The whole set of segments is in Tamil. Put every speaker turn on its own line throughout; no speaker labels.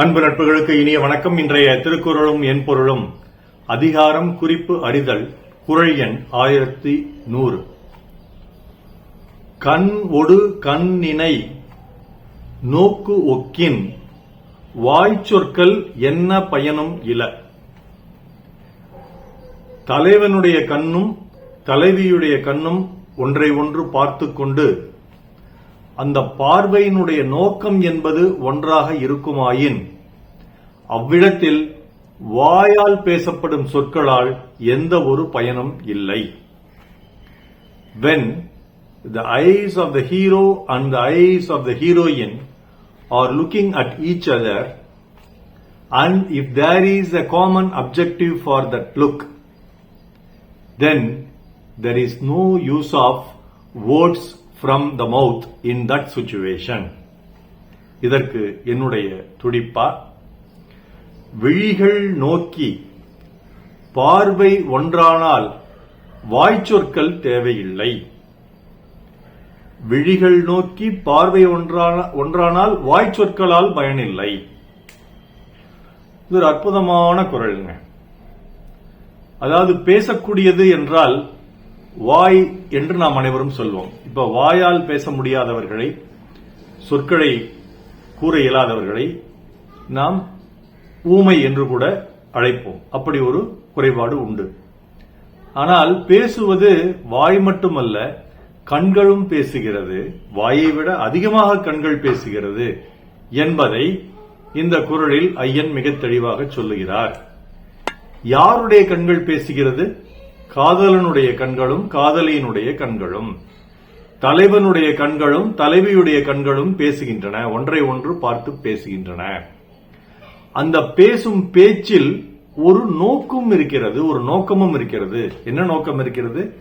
அன்பு நட்புகளுக்கு இனிய வணக்கம். இன்றைய திருக்குறளும் என் பொருளும் அதிகாரம் குறிப்பு அறிதல் குரல் எண் ஆயிரத்தி நூறு. கண் ஒடு கண்ணினை நோக்கு ஒக்கின் வாய்ச்சொற்கள் என்ன பயனும் இல. தலைவனுடைய கண்ணும் தலைவியுடைய கண்ணும் ஒன்றை ஒன்று பார்த்து கொண்டு அந்த பார்வையினுடைய நோக்கம் என்பது ஒன்றாக இருக்குமாயின் அவ்விடத்தில் வாயால் பேசப்படும் சொற்களால் எந்த ஒரு பயனும் இல்லை when the eyes of the hero and the eyes of the heroine are looking at each other and if there is a common objective for that look then there is no use of words from the mouth in that situation இதற்கு என்னுடைய துடிப்பா விழிகள் நோக்கி பார்வை ஒன்றானால் வாய்ச்சொற்கள் தேவையில்லை. விழிகள் நோக்கி பார்வை ஒன்றான ஒன்றானால் வாய்ச்சொற்களால் பயனில்லை. இது ஒரு அற்புதமான குரலுங்க. அதாவது பேசக்கூடியது என்றால் வாய் என்று நாம் அனைவரும் சொல்வோம். இப்ப வாயால் பேச முடியாதவர்களை சொற்களை கூற இயலாதவர்களை நாம் ஊமை என்று கூட அழைப்போம். அப்படி ஒரு குறைபாடு உண்டு. ஆனால் பேசுவது வாய் மட்டுமல்ல கண்களும் பேசுகிறது. வாயை விட அதிகமாக கண்கள் பேசுகிறது என்பதை இந்த குரலில் ஐயன் மிக தெளிவாக சொல்லுகிறார். யாருடைய கண்கள் பேசுகிறது? காதலனுடைய கண்களும் காதலியினுடைய கண்களும். தலைவனுடைய கண்களும் தலைவியுடைய கண்களும் பேசுகின்றன ஒன்றை ஒன்று பார்த்து பேசுகின்றன. அந்த பேசும் பேச்சில் ஒரு நோக்கும் இருக்கிறது ஒரு நோக்கமும் இருக்கிறது. என்ன நோக்கம் இருக்கிறது?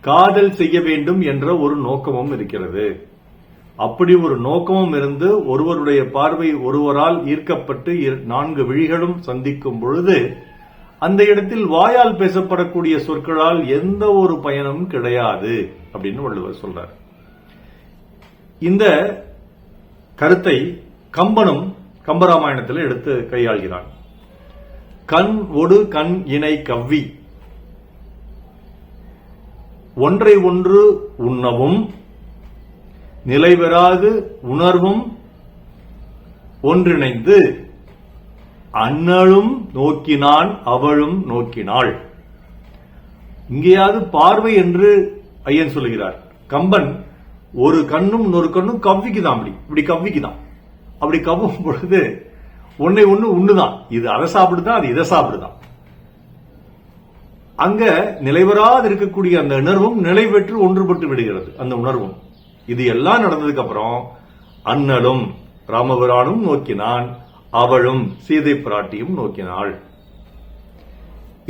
காதல் செய்ய வேண்டும் என்ற ஒரு நோக்கமும் இருக்கிறது. அப்படி ஒரு நோக்கமும் இருந்து ஒருவருடைய பார்வை ஒருவரால் ஈர்க்கப்பட்டு இரு- நான்கு விழிகளும் சந்திக்கும் பொழுது அந்த இடத்தில் வாயால் பேசப்படக்கூடிய சொற்களால் எந்த ஒரு பயனும் கிடையாது அப்படின்னு வள்ளுவர் சொல்றார். இந்த கருத்தை கம்பனும் கம்பராமாயணத்தில் எடுத்து கையாள்கிறான். கண் ஒடு கண் இணை கவ்வி. ஒன்றை ஒன்று உண்ணவும் நிலைபெறாது உணர்வும் ஒன்றிணைந்து அண்ணலும் நோக்கினான் அவளும் நோக்கினாள். இங்கேயாவது பார்வை என்று ஐயன் சொல்லுகிறார். கம்பன் ஒரு கண்ணும் இன்னொரு கண்ணும் கவ்விக்குதான் அப்படி. இப்படி கவ்விக்குதான் அப்படி கவ்வும் பொழுது ஒன்னை ஒண்ணு ஒண்ணுதான் இது அதை சாப்பிடுதான் அது இதை சாப்பிடுதான். அங்க நிலைவராது இருக்கக்கூடிய அந்த உணர்வும் நிலை பெற்று ஒன்றுபட்டு விடுகிறது. அந்த உணர்வும். இது எல்லாம் நடந்ததுக்கு அப்புறம் அண்ணலும் ராமபிரானும் நோக்கினான் அவளும் சீதை பிராட்டியும் நோக்கினாள்.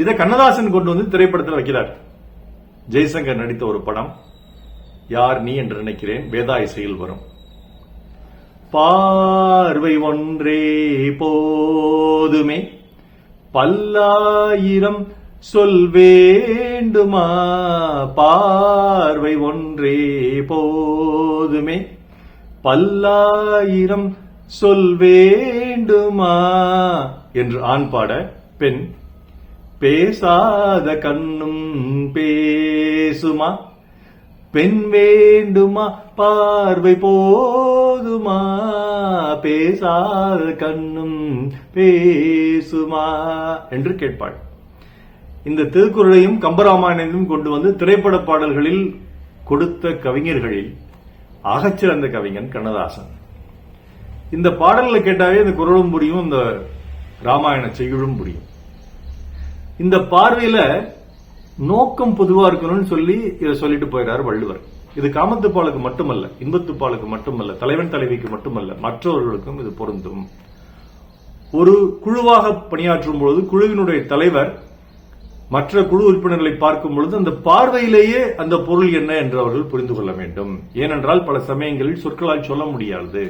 இதை கண்ணதாசன் கொண்டு வந்து திரைப்படத்தில் வைக்கிறார். ஜெய்சங்கர் நடித்த ஒரு படம் யார் நீ என்று நினைக்கிறேன் வேதா இசையில் வரும். பார்வை ஒன்றே போதுமே பல்லாயிரம் சொல் வேண்டுமா? பார்வை ஒன்றே போதுமே பல்லாயிரம் சொல் வேண்டுமா? என்று ஆண் பாட பெண் பேசாத கண்ணும் பேசுமா? பெண் வேண்டுமா? பார்வை போதுமா? பேசாத கண்ணும் பேசுமா? என்று கேட்பாள். இந்த திருக்குறளையும் கம்பராமாயணத்தையும் கொண்டு வந்து திரைப்பட பாடல்களில் கொடுத்த கவிஞர்களில் ஆகச்சிறந்த கவிஞன் கண்ணதாசன். இந்த பாடல்களை கேட்டாவே இந்த குரலும் புரியும் இந்த ராமாயண செய்யுளும் புரியும். இந்த பார்வையில நோக்கம் பொதுவா இருக்கணும்னு சொல்லி இதை சொல்லிட்டு போயிறாரு வள்ளுவர். இது காமத்துப்பாலுக்கு மட்டுமல்ல இன்பத்துப்பாலுக்கு மட்டுமல்ல தலைவன் தலைவிக்கு மட்டுமல்ல மற்றவர்களுக்கும் இது பொருந்தும். ஒரு குழுவாக பணியாற்றும் பொழுது குழுவினுடைய தலைவர் மற்ற குழு உறுப்பினர்களை பார்க்கும் பொழுது அந்த பார்வையிலேயே அந்த பொருள் என்ன என்று அவர்கள் புரிந்து கொள்ள வேண்டும். ஏனென்றால் பல சமயங்களில் சொற்களால் சொல்ல முடியாது.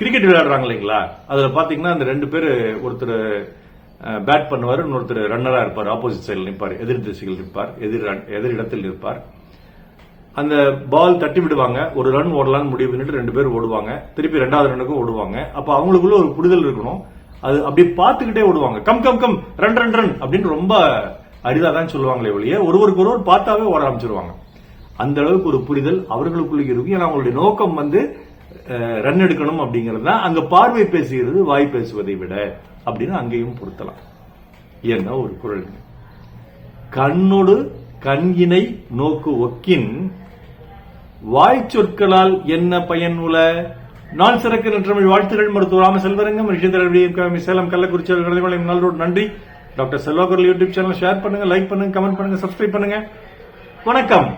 கிரிக்கெட் விளையாடுறாங்க இல்லைங்களா? அதுல பாத்தீங்கன்னா அந்த ரெண்டு பேர் ஒருத்தர் பேட் பண்ணுவார் இன்னொருத்தர் ரன்னராக இருப்பார். ஆப்போசிட் சைடில் நிற்பார் எதிர் திசையில் நிற்பார். எதிர் எதிர் இடத்தில் நிற்பார். அந்த பால் தட்டி விடுவாங்க. ஒரு ரன் ஓடலாம்னு முடிவு பண்ணிட்டு ரெண்டு பேர் ஓடுவாங்க. திருப்பி ரெண்டாவது ரன்னுக்கும் ஓடுவாங்க. அப்போ அவங்களுக்குள்ள ஒரு புரிதல் இருக்கணும். அது அப்படியே பார்த்துக்கிட்டே ஓடுவாங்க. Come come come run run run அப்படின்னு ரொம்ப அரிதாக தான் சொல்லுவாங்களே ஒழிய ஒருவருக்கு ஒருவர் பார்த்தாவே ஓட ஆரம்பிச்சிருவாங்க. அந்த அளவுக்கு ஒரு புரிதல் அவர்களுக்குள்ள இருக்கும். ஏன்னா அவங்களுடைய நோக்கம் வந்து ரன் எடுக்கணும் அப்படிங்கிறது தான் அங்க பார்வை பேசுகிறது வாய் பேசுவதை விட அப்படின்னு அங்கேயும் பொருத்தலாம். என்ன ஒரு குரல்? கண்ணொடு கண்கினை நோக்கு ஒக்கின் வாய் சொற்களால் என்ன பயன் உல? நான் சிறக்க நற்றமிழ் வாழ்த்துகள் மருத்துவ ராம செல்வரங்கம் ரிஷிதரவி சேலம் கள்ளக்குறிச்சி அவர்கள் நல்லோடு நன்றி. டாக்டர் செல்வாக்குரல் யூடியூப் சேனல் ஷேர் பண்ணுங்க லைக் பண்ணுங்க கமெண்ட் பண்ணுங்க சப்ஸ்கிரைப் பண்ணுங்க. வணக்கம்.